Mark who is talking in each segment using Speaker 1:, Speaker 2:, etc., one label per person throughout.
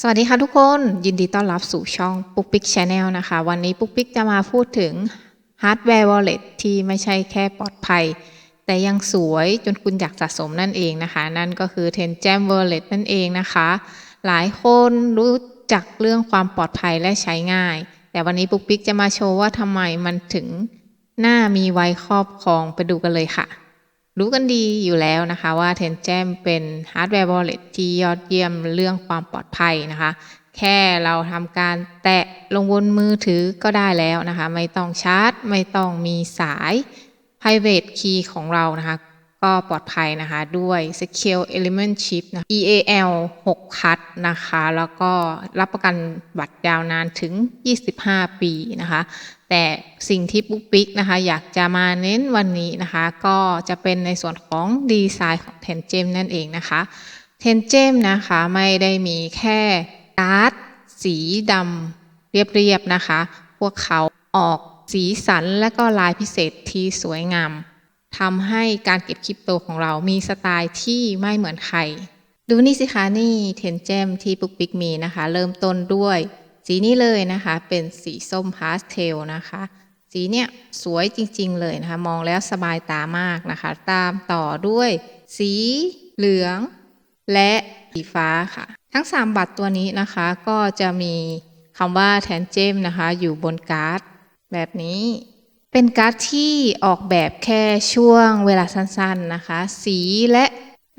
Speaker 1: สวัสดีค่ะทุกคนยินดีต้อนรับสู่ช่องปุ๊กปิ๊กชาแนลนะคะ วันนี้ปุ๊กปิ๊กจะมาพูดถึงฮาร์ดแวร์ Wallet ที่ไม่ใช่แค่ปลอดภัย แต่ยังสวยจนคุณอยากสะสมนั่นเองนะคะ นั่นก็คือ Tenjam Wallet นั่นเองนะคะ หลายคนรู้จักเรื่องความปลอดภัยและใช้ง่าย แต่วันนี้ปุ๊กปิ๊กจะมาโชว์ว่าทำไมมันถึงน่ามีไว้ครอบครองไปดูกันเลยค่ะ รู้กันดีอยู่แล้วนะคะว่า Tenjam เป็นฮาร์ดแวร์ Wallet ที่ยอดเยี่ยมเรื่องความปลอดภัยนะคะ แค่เราทำการแตะลงบนมือถือก็ได้แล้วนะคะ ไม่ต้องชาร์จ ไม่ต้องมีสาย private key ของเรานะคะ ก็ปลอดภัยนะคะด้วย Secure Element Chip นะ EAL 6 คัดนะคะ แล้วก็รับประกันบัตรยาวนานถึง 25 ปีนะคะ แต่สิ่งที่ปุ๊กปิ๊กนะคะ อยากจะมาเน้นวันนี้นะคะ ก็จะเป็นในส่วนของดีไซน์ของ t e n g e m นั่นเองนะคะ t e n g e m นะคะไม่ได้มีแค่การ์ดสีดำเรียบๆนะคะ พวกเขาออกสีสันและก็ลายพิเศษที่สวยงาม ทำให้การเก็บคริปโตของเรามีสไตล์ที่ไม่เหมือนใคร ดูนี่สิคะนี่เทนเจมที่ปุ๊กปิ๊กมีนะคะ เริ่มต้นด้วย สีนี้เลยนะคะ เป็นสีส้มพาสเทลนะคะ สีเนี่ยสวยจริง ๆ เลยนะคะ มองแล้วสบายตามากนะคะ ตามต่อด้วยสีเหลือง และสีฟ้าค่ะ ทั้ง 3 บัตรตัวนี้นะคะก็จะมีคำว่าแทนเจมนะคะ อยู่บนการ์ดแบบนี้ เป็นการ์ดที่ออกแบบแค่ช่วงเวลาสั้นๆนะคะ สีและ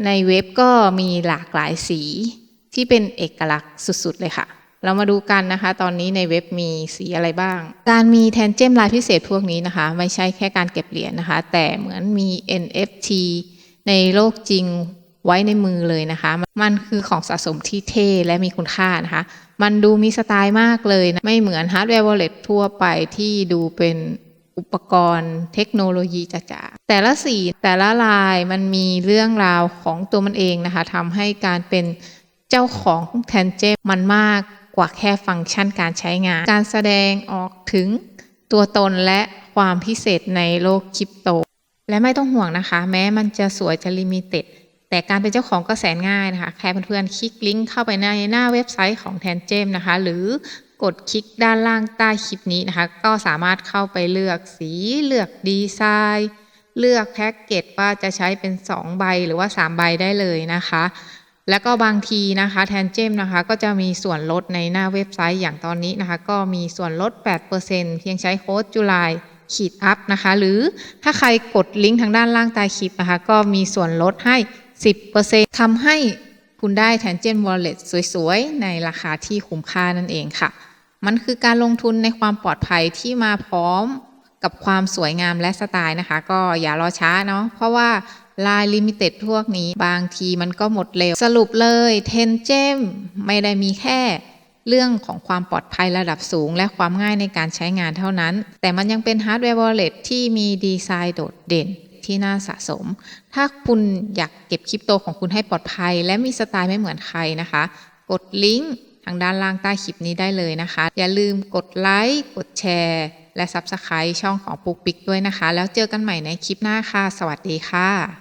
Speaker 1: ในเว็บก็มีหลากหลายสีที่เป็นเอกลักษณ์สุดๆเลยค่ะ เรามาดูกันนะคะ ตอนนี้ในเว็บมีสีอะไรบ้าง การมีแทนเจมลายพิเศษพวกนี้นะคะ ไม่ใช่แค่การเก็บเหรียญนะคะ แต่เหมือนมี NFT ในโลกจริงไว้ในมือเลยนะคะ มันคือของสะสมที่เท่และมีคุณค่านะคะ มันดูมีสไตล์มากเลยนะ ไม่เหมือนฮาร์ดแวร์วอลเล็ตทั่วไปที่ดูเป็น อุปกรณ์เทคโนโลยีจ๋าๆแต่ละสีแต่ละลายมันมีเรื่องราวของตัวมันเองนะคะทำให้การเป็นเจ้าของแทนเจมมันมากกว่าแค่ฟังก์ชันการใช้งาน การแสดงออกถึงตัวตนและความพิเศษในโลกคริปโต และไม่ต้องห่วงนะคะ แม้มันจะสวยจะลิมิเต็ดแต่การเป็นเจ้าของก็แสนง่ายนะคะ แค่เพื่อนๆคลิกลิงก์เข้าไปในหน้าเว็บไซต์ของแทนเจมนะคะ หรือ กดคลิกด้านล่างใต้คลิปนี้นะคะ ก็สามารถเข้าไปเลือกสีเลือกดีไซน์เลือกแพ็กเกจว่าจะใช้เป็น 2 ใบหรือว่า 3 ใบได้เลยนะคะ แล้วก็บางทีนะคะแทนเจมนะคะ ก็จะมีส่วนลดในหน้าเว็บไซต์อย่างตอนนี้นะคะ ก็มีส่วนลด 8%เพียงใช้โค้ดจุลายขีดอัพนะคะ หรือถ้าใครกดลิงก์ทางด้านล่างใต้คลิปนะคะ ก็มีส่วนลดให้ 10%ทำให้คุณได้แทนเจน Wallet สวยๆ ในราคาที่คุ้มค่านั่นเองค่ะ มันคือการลงทุนในความปลอดภัยที่มาพร้อมกับความสวยงามและสไตล์นะคะ ก็อย่ารอช้าเนาะเพราะว่าลายลิมิเต็ดพวกนี้บางทีมันก็หมดเร็ว สรุปเลยเทนเจมไม่ได้มีแค่เรื่องของความปลอดภัยระดับสูง และความง่ายในการใช้งานเท่านั้น แต่มันยังเป็นฮาร์ดแวร์ Wallet ที่มีดีไซน์โดดเด่นที่น่าสะสม ถ้าคุณอยากเก็บคริปโตของคุณให้ปลอดภัย และมีสไตล์ไม่เหมือนใครนะคะ กดลิงก์ ทางด้านล่างใต้คลิปนี้ได้เลยนะคะ อย่าลืมกดไลค์กดแชร์ และ Subscribe ช่องของปุ๊กปิ๊กด้วยนะคะ แล้วเจอกันใหม่ในคลิปหน้าค่ะ สวัสดีค่ะ